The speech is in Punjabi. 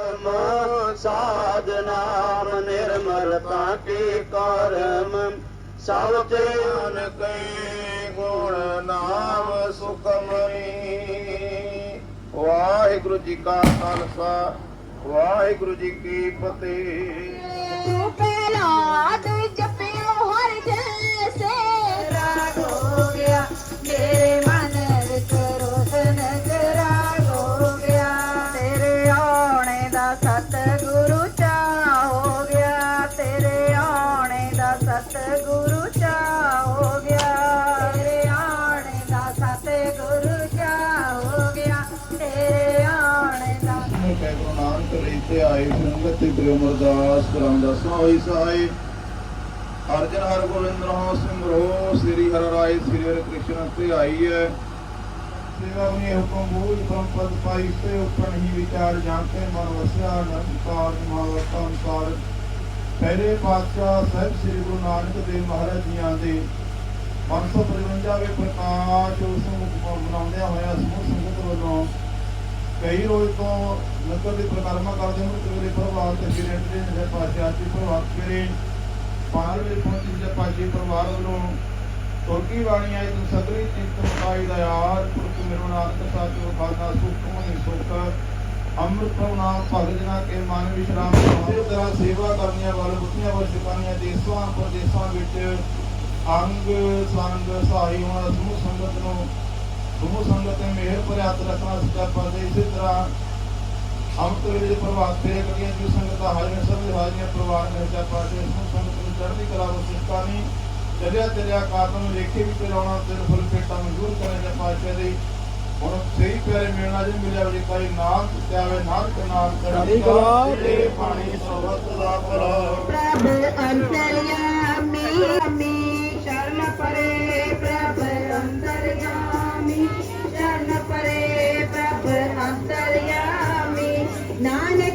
कर्म साधनाम निर्मल ताके कर्म सावचे अन कई गुण नाम सुखमणी वाहिगुरु जी का खालसा वाहिगुरु जी की फतेह ਦਾ ਨੂੰ ਕਹਿ ਗੁਰੂ ਨਾਨਕ ਰੀਤੇ ਆਏ ਸੰਗਤ ਤੇ ਅਮਰਦਾਸ ਕਰਮ ਦਸਵਾਂ ਹੋਈ ਸਹਾਈ ਅਰਜਨ ਹਰ ਗੋਬਿੰਦ ਰਹਾ, ਸਿਮਰੋ, ਸ੍ਰੀ ਹਰਿ ਰਾਏ, ਸ੍ਰੀ ਹਰਿ ਕ੍ਰਿਸ਼ਨ ਤੇ ਆਈ ਹੈ। ਸੇਵਾ ਉਨੀ ਹੁਕਮ ਮੂਲ ਪਰਮ ਪਾਈ ਤੇ ਉਪਰ ਹੀ ਵਿਚਾਰ ਜਾਣਤੇ, ਮਨ ਵਸਿਆ ਨੰਕਾਰ ਮਹਾਵਤਾਂ ਅੰਕਾਰ ਪਹਿਲੇ ਪਾਤਸ਼ਾਹ ਸਾਹਿਬ ਸ੍ਰੀ ਗੁਰੂ ਨਾਨਕ ਦੇਵ ਮਹਾਰਾਜ ਜੀਆਂ ਦੇ 555 ਵੇ ਪ੍ਰਕਾਸ਼ ਉਸ ਨੂੰ ਬਣਾਉਂਦਿਆਂ ਹੋਇਆ ਸਮੂਹ ਕਈ ਰੋਜ਼ ਤੋਂ ਨਗਰ ਦੀ ਪ੍ਰਕਰਮਾ ਕਰਦੇ ਹਨ ਤੇ ਮੇਰੇ ਪਰਿਵਾਰ ਤੇ ਜਿਹੜੇ ਦੇ ਨੇ ਪਾਸੇ ਆਤੀ ਪਰਿਵਾਰ ਮੇਰੇ ਪਾਲ ਵਿੱਚ ਪਹੁੰਚੀ ਜੇ ਪਾਜੀ ਪਰਿਵਾਰ ਵੱਲੋਂ ਤੋਕੀ ਬਾਣੀ ਆਈ, ਤੂੰ ਸਤਰੀ ਚਿੰਤ ਮੁਕਾਈ ਦਾ ਯਾਰ ਪੁਰਖ ਮੇਰੇ ਨਾਨਕ ਸਾਚੋ ਬਾਨਾ ਸੁਖ ਮਨੀ ਸੁਖ, ਅੰਮ੍ਰਿਤ ਪ੍ਰਣਾਮ ਭਗਤ ਜਨਾ ਕੇ ਮਨ ਵਿਸ਼ਰਾਮ ਇਸੇ ਤਰ੍ਹਾਂ ਸੇਵਾ ਕਰਨੀਆਂ ਵਾਲ, ਬੁੱਧੀਆਂ ਵਾਲ ਸਿਕਾਨੀਆਂ ਦੇਸਾਂ, ਪ੍ਰਦੇਸਾਂ ਵਿੱਚ ਅੰਗ, ਸੰਗ, ਸਹਾਈ ਹੋਣਾ ਸਮੂਹ ਸੰਗਤ ਨੂੰ ਸਮੂਹ ਸੰਗਤ ਤੇ ਮਿਹਰ ਭਰਿਆ ਹੱਥ ਰੱਖਣਾ ਸੱਚਾ ਪਾਤਸ਼ਾਹ ਇਸੇ ਤਰ੍ਹਾਂ ਅੰਮ੍ਰਿਤ ਵੇਲੇ ਦੇ ਪ੍ਰਭਾਤ ਫੇਰੇ ਕਰੀਆਂ ਜੋ ਸੰਗਤਾਂ ਹਾਜ਼ਰ ਸਭ ਦੇ ਹਾਜ਼ਰੀਆਂ ਪਰਿਵਾਰ ਨੇ ਸੱਚਾ ਪਾਤਸ਼ਾਹ ਸਮੂਹ ਸੰਗਤ ਨੂੰ ਚੜ੍ਹਦੀ ਕਲਾ ਵਸਿਸ਼ਟਾ ਨਹੀਂ ਚਲਿਆ ਚਲਿਆ ਕਾਰਨ ਨੂੰ ਲੇਖੇ ਵੀ ਚਲਾਉਣਾ ਤੇ ਫੁੱਲ ਪੇਟਾ ਮਨਜ਼ੂਰ ਕਰੇ ਜਾਂ ਪਾਤਸ਼ਾਹ ਦੀ ਹੁਣ ਸਹੀ ਪਿਆਰੇ ਮਿਲਣਾ ਜੇ ਮਿਲਿਆ ਵੀ ਕੋਈ ਨਾਮ ਤੇ ਆਵੇ ਨਾਮ ਤੇ ਨਾਮ ਚੜ੍ਹਦੀ ਕਲਾ। ਤੇਰੇ ਪਾਣੀ ਸਰਵਤ